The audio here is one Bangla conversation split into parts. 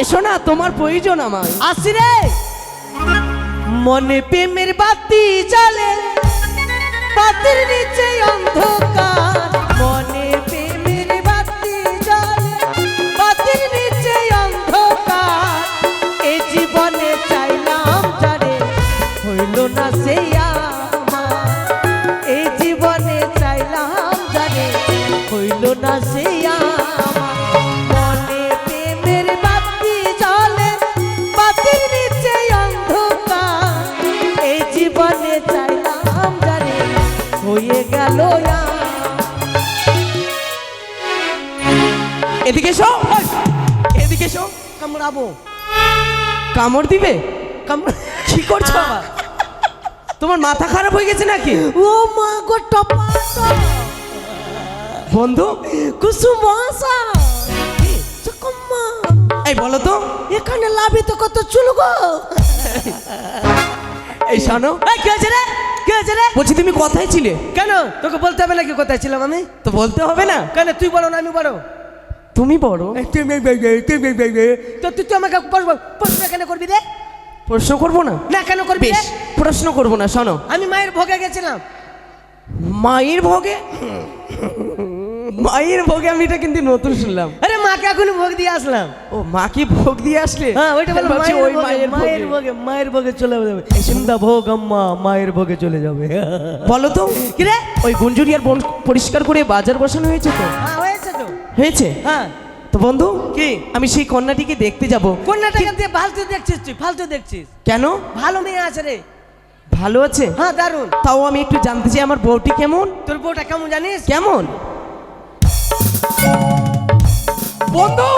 এসো না, তোমার প্রয়োজন আমার আসি রে। মনে প্রেমের বাতি জ্বলে, বাতির নিচে অন্ধকার। মনে প্রেমের বাতি জ্বলে, বাতির নিচে অন্ধকার। এই জীবনে চাইলাম জানে হইল না সেই এদিকে এসো। এদিকে এসো। কামড়াবো। কামড় দিবে? কামড় কি করছ আবার? তোমার মাথা খারাপ হয়ে গেছে নাকি? ও মা গো টপাটো বন্ধু? কুসুম এই বলো তো। এখানে লাভি তো কত চুল গো। এই শোনো। কি হয়েছে রে? কি হয়েছে রে? বলছি তুমি কোথায় ছিলে? কেন? তোকে বলতে হবে নাকি কোথায় ছিলাম আমি? তো বলতে হবে না। কেন? তুই বলো না আমি বলো। তুমি বড়। তো তুই তো আমাকে প্রশ্ন প্রশ্ন কেন করবি রে? প্রশ্ন করব না? না কেন করবি প্রশ্ন করব না শোনো। আমি মায়ের ভোগে গেছিলাম। মায়ের ভোগে? মায়ের ভোগে আমি এটা কিন্তু নতুন শুনলাম। আরে মাকে এখন ভোগ দিয়ে আসলাম। ও মা কি ভোগ দিয়ে আসলে? হ্যাঁ ওইটা বলো মায়ের ওই ভোগে, মায়ের মায়ের ভোগে। মায়ের ভোগে চলে যাবে। সন্ধ্যা ভোগ আম্মা মায়ের ভোগে চলে যাবে। বলো তো। কি রে? ওই গুঞ্জুরিয়ার বন পরিষ্কার করে বাজার বসানো হয়েছে তো? হ্যাঁ হয়েছে? হ্যাঁ। তো বন্ধু কি? আমি সেই কন্যাটিকে দেখতে যাব। কন্যাটাকে দিয়ে ফালতু দেখছিস তুই ফালতু দেখছিস। কেন? ভালো মেয়ে আছে রে। ভালো আছে? হ্যাঁ দারুণ তাও আমি একটু জানতে চাই আমার বউটি কেমন? তোর বউটা কেমন জানিস? কেমন? বন্ধু!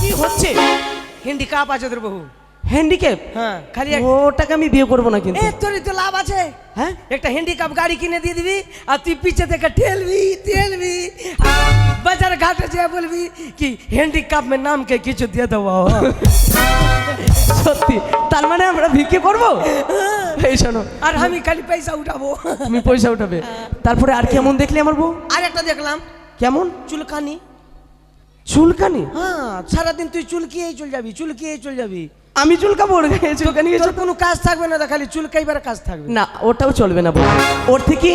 কি হচ্ছে? হিন্দি কাপ আছে তোর বহু হ্যান্ডিক্যাপ হ্যাঁ। খালি এক- ওটাকে আমি বিয়ে করব না কিন্তু। এ তোরই তো লাভ আছে। হ্যাঁ? একটা হ্যান্ডিক্যাপ গাড়ি কিনে দিয়ে দিবি আর তুই পিছে থেকে ঠেলবি ঠেলবি। আর বাজার ঘাটে যেয়ে বলবি কি হ্যান্ডিক্যাপ মে নাম কে কিছু দিয়ে দেবো সত্যি তার মানে আমরা ভিক্ষে করব? এই শোনো। আর আমি খালি পয়সা উঠাবো। তুমি পয়সা উঠাবে। তারপরে আর কেমন দেখলে আমার বউ? আর একটা দেখলাম। কেমন? চুলকানি। চুলকানি? হ্যাঁ সারাদিন তুই চুলকিয়েই চল যাবি চুলকিয়েই চল যাবি। আমি চুলকাবো ওর গায়ে চুলকানি তোর কোনো কাজ থাকবে না খালি চুলকাইবার কাজ থাকবে। না ওটাও চলবে না বউ ওর থেকে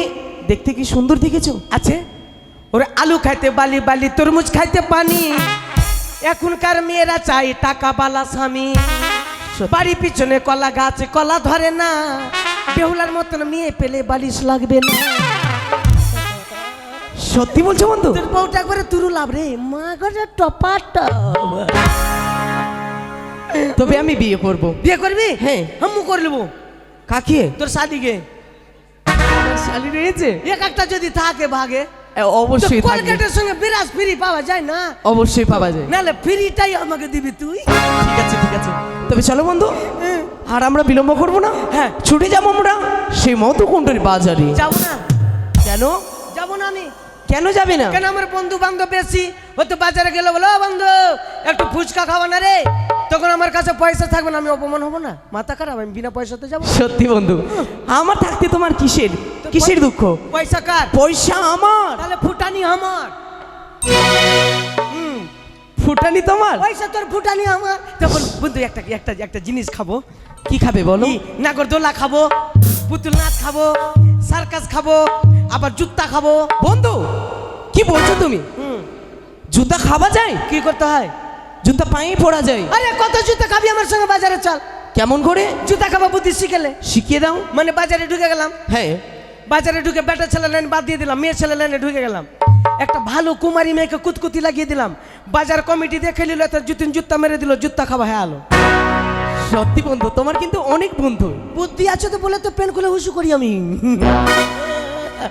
দেখতে কি সুন্দর দেখেছ? আছে। ওরে আলু খাইতে বালি বালি তরমুজ খাইতে পানি। এখনকার মেয়েরা চাই টাকা বালা স্বামী। বাড়ি পিছনে কলা গাছ কলা ধরে না। বেহুলার মতন মেয়ে পেলে বালিশ লাগবে না। সত্যি বলছো বন্ধু? তোর বউটা করে তুরু লাভ রে। মা করে টপাটা তবে আমি বিয়ে করব। বিয়ে করবি? হ্যাঁ। হাম্মু করে নেব। কাকে? তোর শাদিকে শালি রয়েছে? এক একটা যদি থাকে ভাগে অবশ্যই কলকাতার সঙ্গে বিরাজ ফ্রি পাওয়া যায় না। অবশ্যই পাওয়া যায়। নাহলে ফ্রিটাই আমাকে দিবি তুই। ঠিক আছে ঠিক আছে। তবে চলো বন্ধু আর আমরা বিলম্ব করব না। হ্যাঁ। ছুটে যাব আমরা সেই মতো কুণ্ডের বাজারে। যাব না। কেন? যাব না আমি। কেন যাবে না? কেন আমার বন্ধু বান্ধব বেশি? ও তো বাজারে গেল বলো "ও বন্ধু ফুচকা খাব না রে। তখন আমার কাছে পয়সা থাকবে না আমি অপমান হব না। মাথা খারাপ আমি বিনা পয়সাতে যাব। সত্যি বন্ধু। আমার থাকতে তোমার কিসের? কিসের দুঃখ? পয়সা কার? পয়সা আমার। তাহলে ফুটানি আমার। হুম ফুটানি তোমার? পয়সা তোর ফুটানি আমার। তখন বন্ধু একটা একটা একটা জিনিস খাব। কি খাবে বলো? নাগরদোলা খাব পুতুল নাচ খাব সার্কাস খাব আবার জুত্তা খাব। বন্ধু কি বলছো তুমি? হুম। জুতা খাওয়া যায়? কি করতে হয়? জুতা পায়ে পড়া যায়। আরে কত জুতা খাবি আমার সঙ্গে বাজারে চল। কেমন করে? জুতা খাবা বুদ্ধি শিখেলে। শিখিয়ে দাও। মানে বাজারে ঢুকে গেলাম। হ্যাঁ। বাজারে ঢুকে বেটা ছেলে লাইন বাদ দিয়ে দিলাম মেয়ে ছেলে লাইনে ঢুকে গেলাম। একটা ভালো কুমারী মেয়েকে কুতকুতি লাগিয়ে দিলাম। বাজার কমিটি দেখে নিল তার জুতিন জুত্তা মেরে দিল জুত্তা খাওয়া হ্যাঁ আলো। সত্যি বন্ধু তোমার কিন্তু অনেক বন্ধু। বুদ্ধি আছে তো বলে তো পেন খুলে হুসু করি আমি।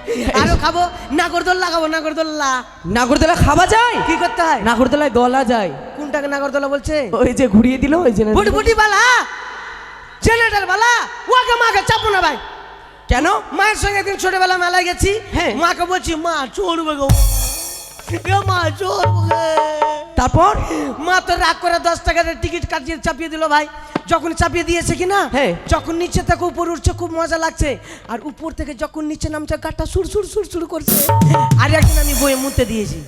আরও খাব? নাগরদোল্লা খাব নাগরদোল্লা। নাগরদোলা খাওয়া যায়? কি করতে হয়? নাগরদোলায় দলা যায়। কোনটাকে নাগরদোল্লা বলছে? ওই যে ঘুরিয়ে দিল ওই যে বুটি বুটি বালা। জেনারেটর বালা। ওকে মাকে চাপো না ভাই। কেন? মায়ের সঙ্গে একদিন ছোটবেলা মেলায় গেছি। হ্যাঁ। মাকে বলছি মা চড়বে গো। মা চড়বে তারপর মা তো রাগ করে দশ টাকার টিকিট কাটিয়ে চাপিয়ে দিল ভাই। যখন চাপিয়ে দিয়েছে কি না হ্যাঁ। যখন নিচে থেকে উপর উঠছে খুব মজা লাগছে। আর উপর থেকে যখন নিচে নামছে গাটা সুর সুর সুর সুর করছে। আর একদিন আমি বইয়ে মুতে দিয়েছি।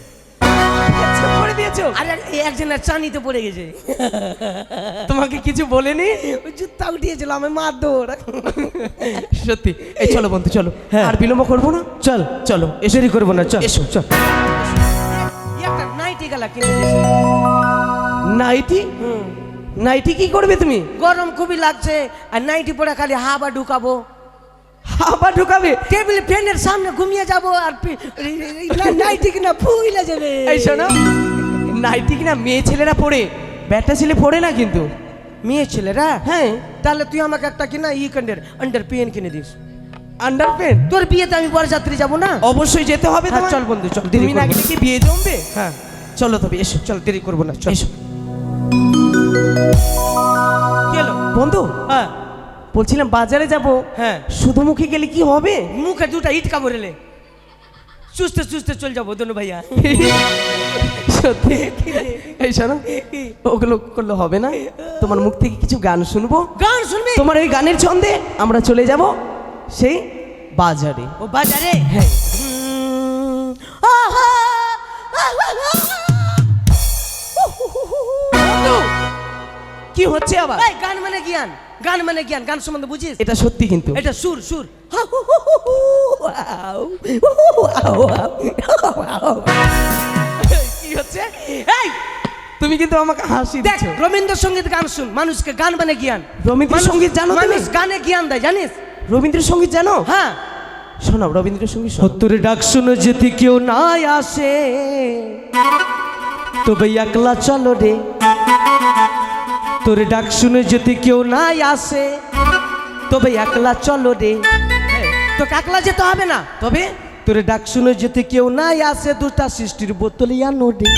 করে দিয়েছ? আরে এই একজনের চানিতে পড়ে গেছে। তোমাকে কিছু বলেনি? ওই জুতা উঠিয়েছিল আমি মার দৌড় সত্যি। এই চলো বন্ধু চলো। হ্যাঁ। আর বিলম্ব করব না? চল চলো। এসে। করব না চল। এসো চল। কিনে দিয়েছে নাইটি? নাইটি কি করবে তুমি? গরম খুবই লাগছে আর নাইটি পরে খালি হাওয়া ঢুকাবো। আবার ঢুকাবে? টেবিল ফ্যানের সামনে ঘুমিয়ে যাব আর নাইটি কিনা ফুইলে যাবে। এই শোনো নাইটি কিনা মেয়ে ছেলেরা পড়ে ব্যাটা ছেলে পড়ে না কিন্তু। মেয়ে ছেলেরা? হ্যাঁ। তাহলে তুই আমাকে একটা কিনা ই কান্ডের আন্ডার পেন কিনে দিস। আন্ডার প্যান্ট তোর বিয়েতে আমি বরযাত্রী যাব না? অবশ্যই যেতে হবে হ্যাঁ, চল বন্ধু, চল, তুমি না। গেলে কি বিয়ে জমবে? হ্যাঁ। চলো তবে এসো। চল দেরি করব না চল। এসো। বন্ধু হ্যাঁ। বলছিলাম বাজারে যাব। হ্যাঁ। শুধু মুখে গেলে কি হবে? মুখে দুটা ইট কামড়েলে চুষতে চুষতে চল যাব দনু ভাইয়া। সত্যি? এই শোনো ওগুলো করলে হবে না। তোমার মুখ থেকে কিছু গান শুনব? গান শুনবি? তোমার ওই গানের ছন্দে আমরা চলে যাব সেই বাজারে। ও বাজারে? হ্যাঁ। আহা, আহা, কি হচ্ছে আবার? এই গান মানে জ্ঞান। গান মানে জ্ঞান। গান সম্বন্ধে বুঝিস? এটা সত্যি কিন্তু। এটা সুর সুর। কি হচ্ছে? এই তুমি কিন্তু আমাকে হাসি দেখ রবীন্দ্রসঙ্গীত গান শুন। মানুষকে গান মানে জ্ঞান। রবীন্দ্রসঙ্গীত জানো তুমি? মানুষ গানে জ্ঞান দেয় জানিস? রবীন্দ্রসঙ্গীত জানো? হ্যাঁ। শোনাও রবীন্দ্রসঙ্গীত শোনাও। তোর ডাক শুনে যদি কেউ নাই আসে তবে একলা চলো রে। তোর ডাক শুনে যদি কেউ নাই আসে তবে একলা চলো রে। তো একলা যেতে হবে না। তবে তোর ডাক শুনে যদি কেউ নাই আসে দুটা সৃষ্টির বোতল আনো রে।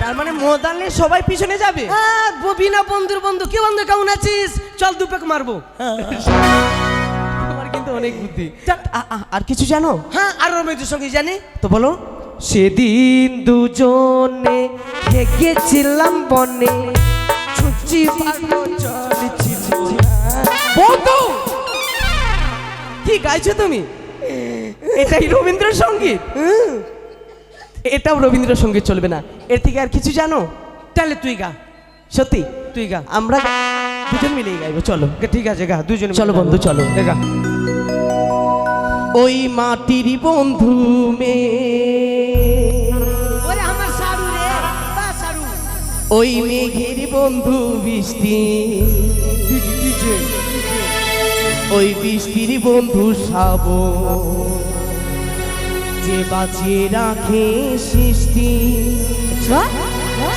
তার মানে মদালে সবাই পিছনে যাবে? আহ, বিনা বন্ধুর বন্ধু কি বন্ধু কেমন আছিস? চল দুপেক মারবো। তোমার কিন্তু অনেক বুদ্ধি। আর কিছু জানো? হ্যাঁ আর রবীন্দ্র সংগীত জানি। তো বলো। সেদিন দুজনে গেছিলাম বনে। কি গাইছো তুমি? এটাই রবীন্দ্রসঙ্গীত। এটাও রবীন্দ্রসঙ্গীত চলবে না। এর থেকে আর কিছু জানো? তাহলে তুই গা। সত্যি তুই গা। আমরা দুজন মিলেই গাইবো। চলো ঠিক আছে গা দুজন চলো বন্ধু চলো। গা। ওই মাটির বন্ধু মে ওরে আমার সারু রে বা সারু। ওই মেঘের বন্ধু বৃষ্টি। ওই বৃষ্টির বন্ধু সাব যে বাঁচিয়ে রাখে সৃষ্টি।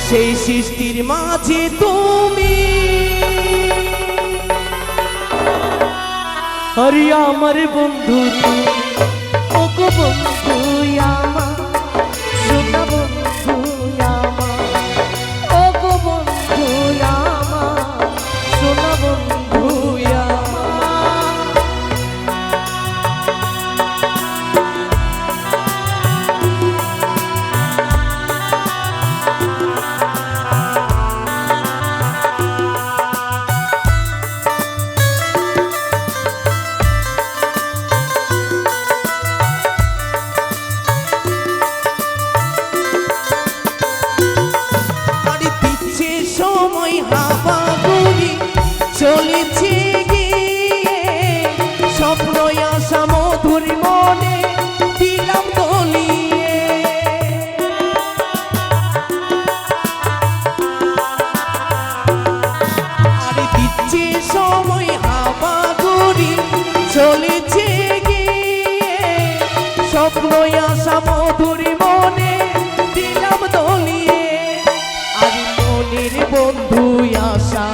সেই সৃষ্টির মাঝে তুমি। আরে আমার বন্ধু তুই ওগো বন্ধু আমার। চলেছে গিয়ে স্বপ্ন আসা মধুর মনে, দিলাম দলিয়ে। আর মনের বন্ধু আশা,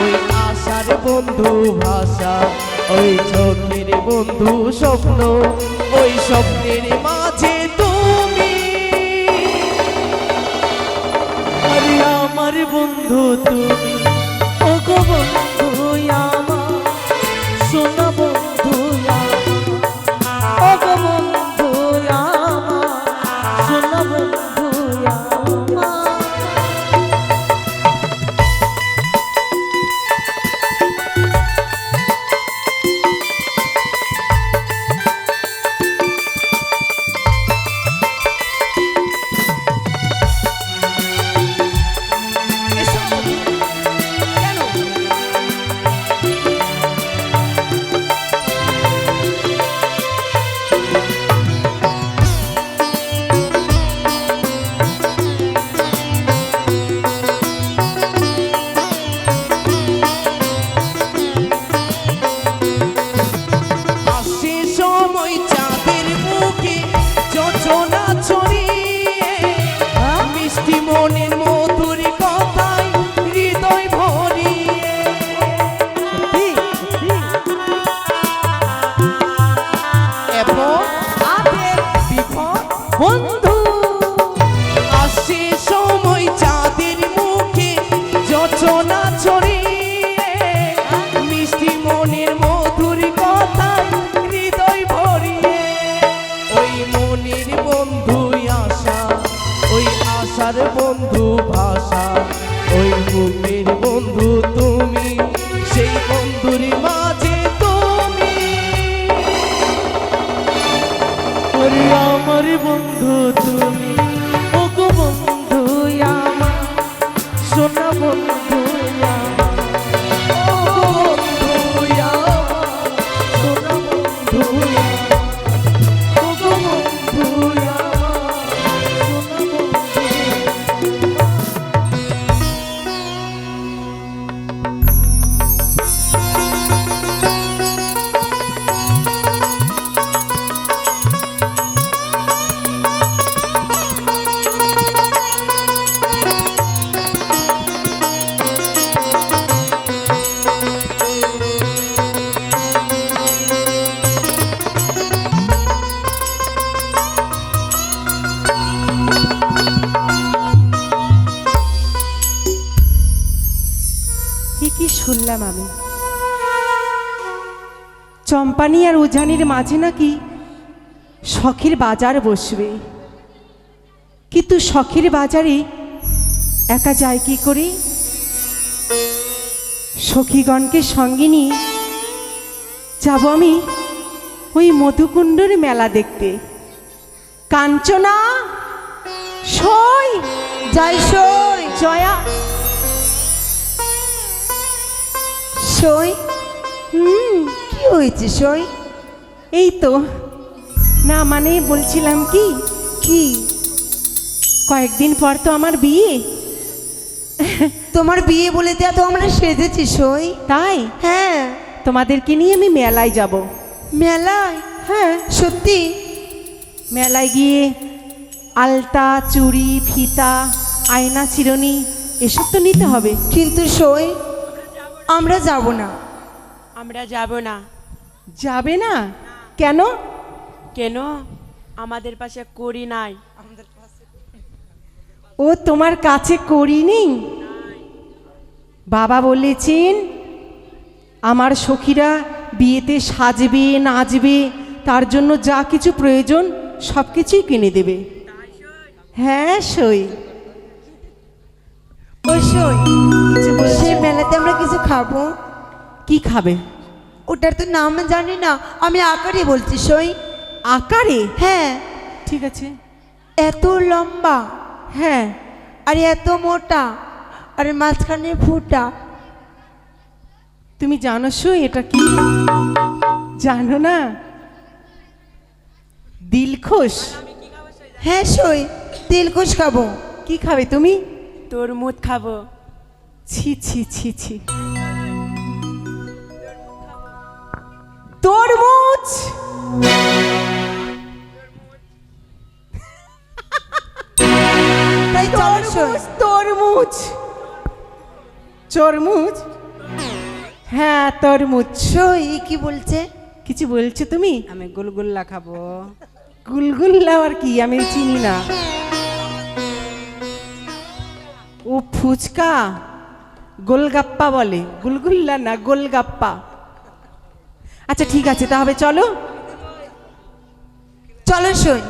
ওই আশার বন্ধু ভাষা। ওই চোখের বন্ধু স্বপ্ন, ওই স্বপ্নের মাঝে তুমি। আমার বন্ধু তুমি, ওগো বন্ধু। testimony. বন্ধু তুমি। শুনলাম আমি। চম্পানি আর উজানির মাঝে নাকি শখের বাজার বসবে। কিন্তু শখের বাজারে একা যায় কি করে? সখীগণকে সঙ্গে নিয়ে যাব আমি ওই মধুকুণ্ডর মেলা দেখতে। কাঞ্চনা, সই যাই সই, জয়া। সই? হুম কি হয়েছে সই? এই তো। না মানে বলছিলাম কি? কি? কয়েকদিন পর তো আমার বিয়ে। তোমার বিয়ে বলে দেয়া তো আমরা সেজেছি সই। তাই? হ্যাঁ। তোমাদেরকে নিয়ে আমি মেলায় যাব। মেলায়? হ্যাঁ সত্যি? মেলায় গিয়ে আলতা চুড়ি ফিতা আয়না চিরনি এসব তো নিতে হবে। কিন্তু সই আমরা যাব না। আমরা যাব না। যাবে না? কেন? কেন? আমাদের পাশে করি নাই। ও তোমার কাছে করিনি বাবা বলেছেন আমার সখীরা বিয়েতে সাজবে নাচবে তার জন্য যা কিছু প্রয়োজন সব কিছুই কিনে দেবে। হ্যাঁ সই। ও সই। বলছে? সে মেলাতে আমরা কিছু খাব? কি খাবে? ওটার তো নাম জানি না আমি আকারে বলছি সই। আকারে? হ্যাঁ। ঠিক আছে। এত লম্বা? হ্যাঁ। আর এত মোটা? আর মাঝখানে ফুটা। তুমি জানো সই এটা কি? জানো না? দিলখুশ? হ্যাঁ সই। তিলকুশ খাব। কি খাবে তুমি? তরমুজ খাব। ছি ছি ছি ছি। তরমুজ! তাই তরমুজ? চরমুজ হ্যাঁ তরমুজ। সই কি বলছে? কিছু বলছো তুমি? আমি গুলগুল্লা খাব। গুলগুল্লা আর কি? আমি চিনি না। ও ফুচকা? গোলগাপ্পা বলে। গুলগুল্লা না গোলগাপ্পা। আচ্ছা ঠিক আছে তাহলে চলো। চলো সই।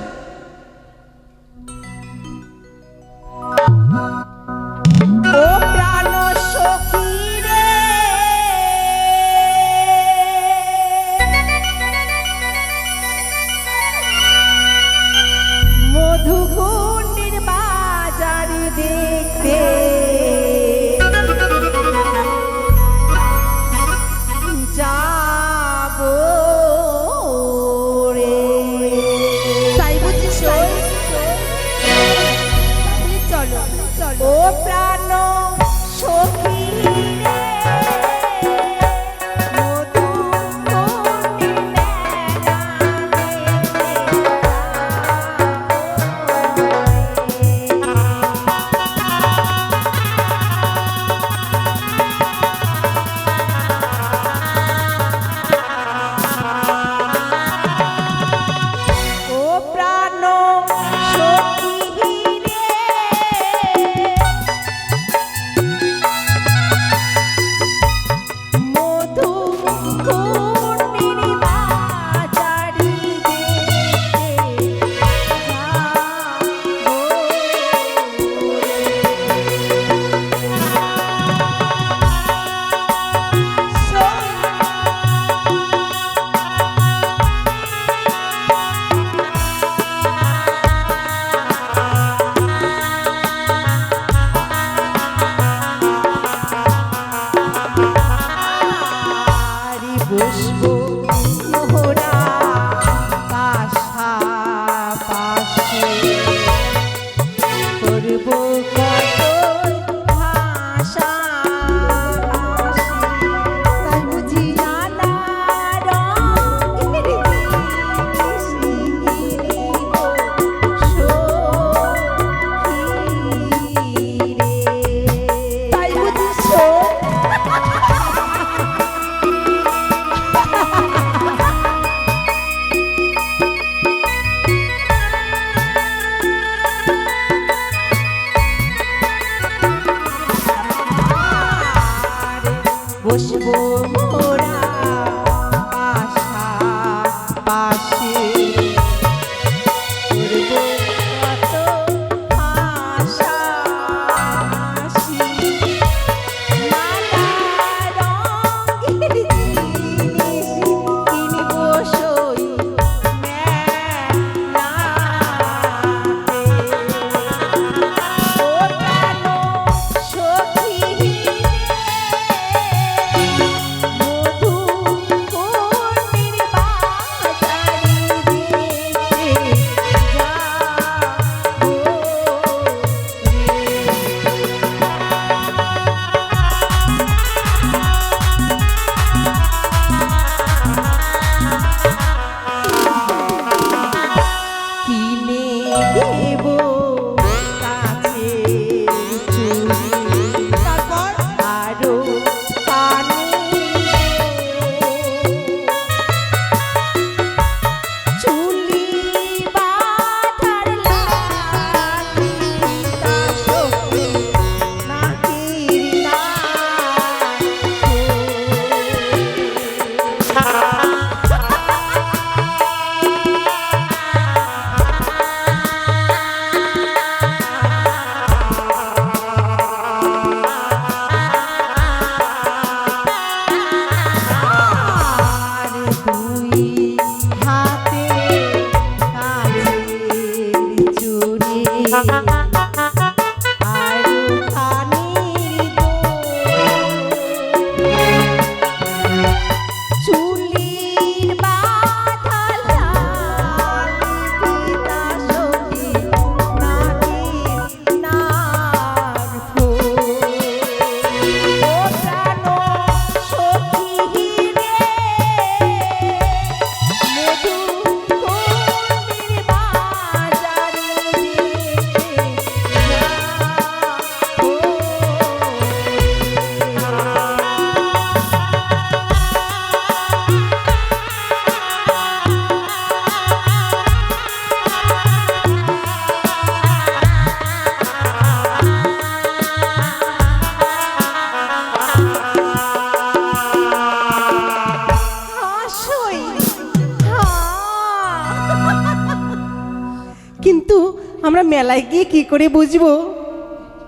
আমরা মেলায় গিয়ে কি করে বুঝব?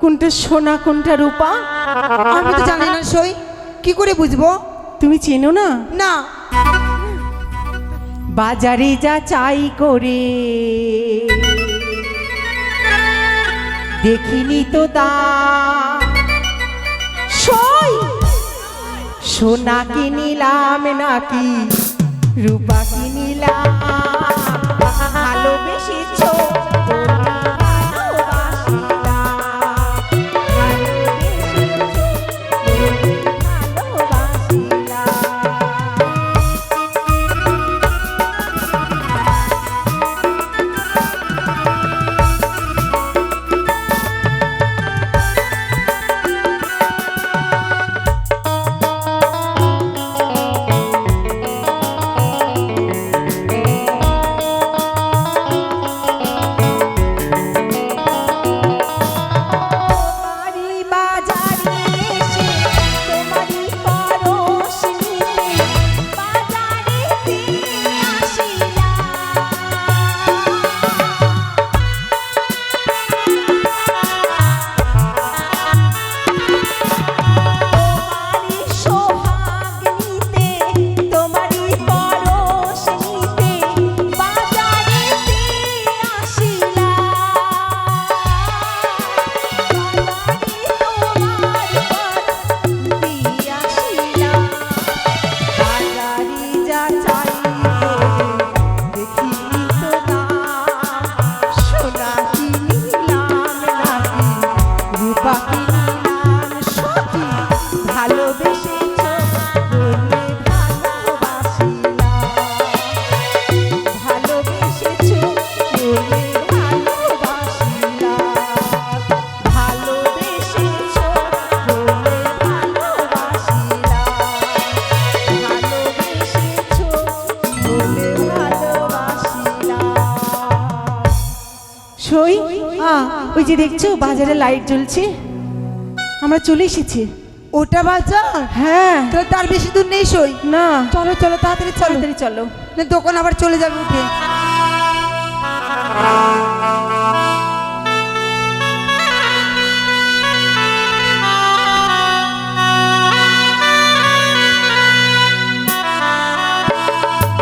কোনটা সোনা কোনটা রূপা? আমি তো জানি না সই। কি করে বুঝব? তুমি চেনো না? না। বাজারে যা চাই করে। দেখিনি তো দা সই! সোনা কি নিলাম নাকি? রূপা কি নিলাম ভালোবেসে যে দেখছ বাজারে লাইট জ্বলছে। আমরা চলে এসেছি। ওটা বাজার? হ্যাঁ। তো তার বেশি দূর নেই সই? না। চলো চলো তাড়াতাড়ি চলো। তাড়াতাড়ি চলো। দোকান আবার চলে যাবে উঠে